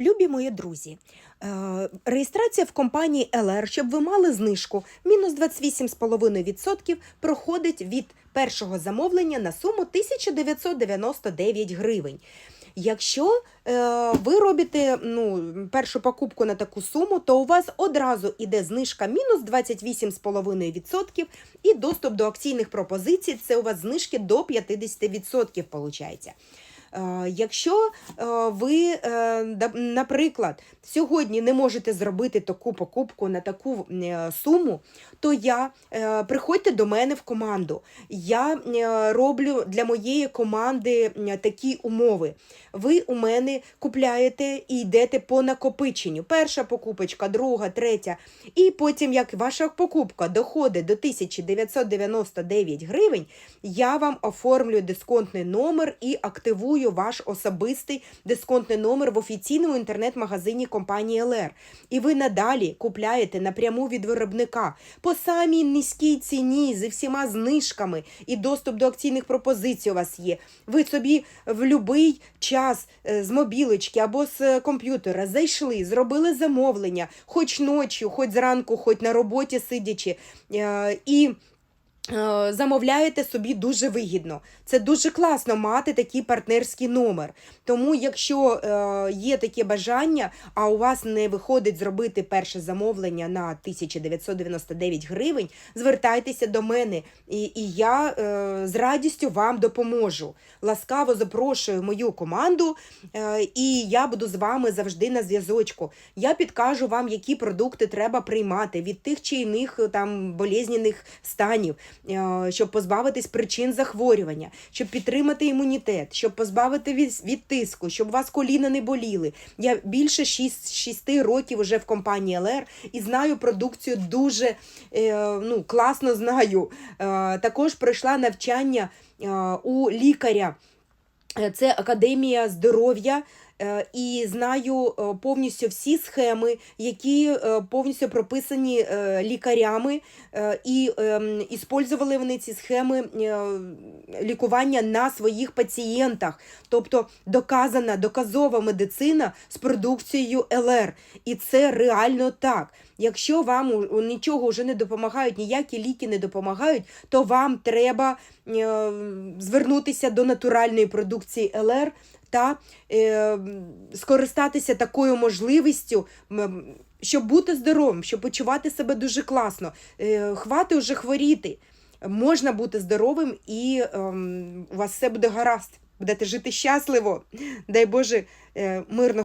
Любі мої друзі, е, реєстрація в компанії LR, щоб ви мали знижку мінус 28,5% проходить від першого замовлення на суму 1999 гривень. Якщо е, ви робите ну, першу покупку на таку суму, то у вас одразу іде знижка мінус 28,5% і доступ до акційних пропозицій. Це у вас знижки до 50% виходить. Е, Якщо е, ви, е, наприклад, сьогодні не можете зробити таку покупку на таку суму, то я приходьте до мене в команду. Я роблю для моєї команди такі умови. Ви у мене купляєте і йдете по накопиченню. Перша покупочка, друга, третя. І потім, як ваша покупка доходить до 1999 гривень, я вам оформлюю дисконтний номер і активую ваш особистий дисконтний номер в офіційному інтернет-магазині компанії LR. І ви надалі купляєте напряму від виробника по самій низькій ціні зі всіма знижками і доступ до акційних пропозицій у вас є. Ви собі в будь-який час е, з мобілочки або з комп'ютера зайшли, зробили замовлення, хоч ночі, хоч зранку, хоч на роботі сидячи. е, І замовляєте собі дуже вигідно. Це дуже класно мати такий партнерський номер. Тому, якщо е, є таке бажання, а у вас не виходить зробити перше замовлення на 1999 гривень, звертайтеся до мене, і, і я е, з радістю вам допоможу. Ласкаво запрошую мою команду, е, і я буду з вами завжди на зв'язочку. Я підкажу вам, які продукти треба приймати від тих чи іних е, там болезненних станів, е, щоб позбавитись причин захворювання, щоб підтримати імунітет, щоб позбавити від, від тиску, щоб у вас коліна не боліли. Я більше 6, 6 років вже в компанії ЛР і знаю продукцію дуже е, ну, класно знаю. Е, також пройшла навчання е, у лікаря. Е, Це Академія здоров'я. Е, І знаю е, повністю всі схеми, які е, повністю прописані лікарями, і ем, іспользували вони ці схеми лікування на своїх пацієнтах. Тобто доказана, доказова медицина з продукцією ЛР. І це реально так. Якщо вам нічого вже не допомагають, ніякі ліки не допомагають, то вам треба звернутися до натуральної продукції ЛР та е, скористатися такою можливістю, щоб бути здоровим, щоб почувати себе дуже класно. Е, хвати вже хворіти. Можна бути здоровим і е, у вас все буде гаразд. Будете жити щасливо. Дай Боже, е, мирно.